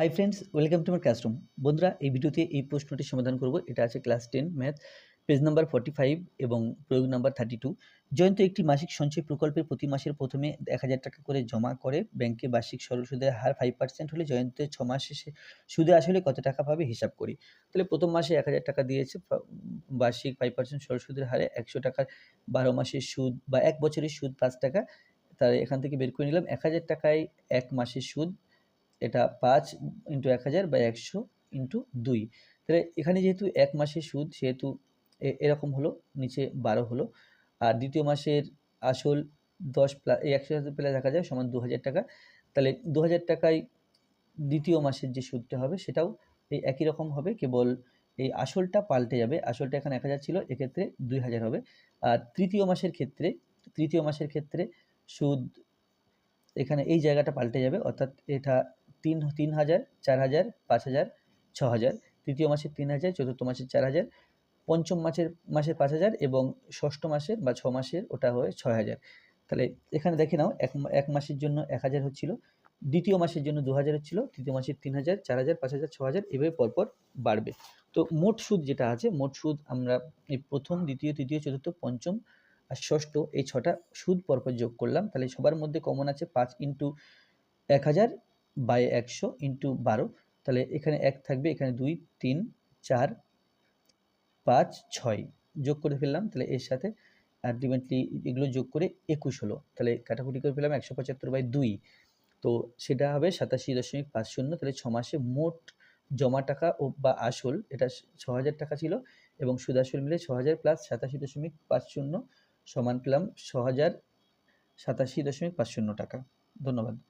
Hi friends welcome to my classroom বন্ধুরা, এই ভিডিওতে এই প্রশ্নটি সমাধান করব। এটা আছে class ten math page number forty five এবং প্রয়োগ নাম্বার থার্টি টু জয়ন্ত একটি মাসিক সঞ্চয় প্রকল্পে প্রতি মাসের প্রথমে এক হাজার টাকা করে জমা করে ব্যাংকে বার্ষিক সরল সুদের হার ফাইভ পার্সেন্ট হলে জয়ন্তের ছ মাস শেষে সুদে আসলে কত টাকা পাবে হিসাব করি। তাহলে প্রথম মাসে এক হাজার টাকা দিয়েছে বার্ষিক ফাইভ পার্সেন্ট সরল সুদের হারে একশো টাকার বারো মাসের সুদ বা এক বছরের সুদ পাঁচ টাকা। তার এখান থেকে বের করে নিলাম, এক হাজার টাকায় এক মাসের সুদ এটা পাঁচ ইন্টু এক হাজার বা একশো ইন্টু দুই। তাহলে এখানে যেহেতু এক মাসের সুদ, সেহেতু এরকম হলো, নিচে বারো হলো। আর দ্বিতীয় মাসের আসল দশ প্লাস একশো প্লাস দেখা যায় সমান দু হাজার টাকা। তাহলে দু হাজার টাকায় দ্বিতীয় মাসের যে সুদটা হবে, সেটাও এই একই রকম হবে, কেবল এই আসলটা পাল্টে যাবে। আসলটা এখানে এক হাজার ছিল, এক্ষেত্রে দুই হাজার হবে। আর তৃতীয় মাসের ক্ষেত্রে, তৃতীয় মাসের ক্ষেত্রে সুদ এখানে এই জায়গাটা পাল্টে যাবে, অর্থাৎ এটা তিন তিন হাজার, চার হাজার, পাঁচ হাজার, ছ হাজার। তৃতীয় মাসের তিন হাজার, চতুর্থ মাসের চার হাজার, পঞ্চম মাসের মাসের পাঁচ হাজার এবং ষষ্ঠ মাসের বা ছ মাসের ওটা হয় ছয় হাজার। তাহলে এখানে দেখে নাও, এক এক মাসের জন্য এক হাজার হচ্ছিল, দ্বিতীয় মাসের জন্য দু হাজার হচ্ছিল, তৃতীয় মাসের তিন হাজার, চার হাজার, পাঁচ হাজার, ছ হাজার, এভাবে পরপর বাড়বে। তো মোট সুদ যেটা আছে, মোট সুদ আমরা এই প্রথম, দ্বিতীয়, তৃতীয়, চতুর্থ, পঞ্চম আর ষষ্ঠ এই ছটা সুদ পরপর যোগ করলাম। তাহলে সবার মধ্যে কমন আছে পাঁচ ইন্টু এক হাজার বাই একশো ইন্টু বারো। তাহলে এখানে এক থাকবে, এখানে দুই, তিন, চার, পাঁচ, ছয় যোগ করে ফেললাম। তাহলে এর সাথে আলটিমেটলি এগুলো যোগ করে একুশ হলো। তাহলে কাটাকুটি করে ফেললাম একশো পঁচাত্তর বাই দুই। তো সেটা হবে সাতাশি দশমিক পাঁচ শূন্য। তাহলে ছ মাসে মোট জমা টাকা ও বা আসল, এটা ছ হাজার টাকা ছিল এবং সুদ আসল মিলে ছ হাজার প্লাস সাতাশি দশমিক পাঁচ শূন্য সমান পেলাম ছ হাজার সাতাশি দশমিক পাঁচ শূন্য টাকা। ধন্যবাদ।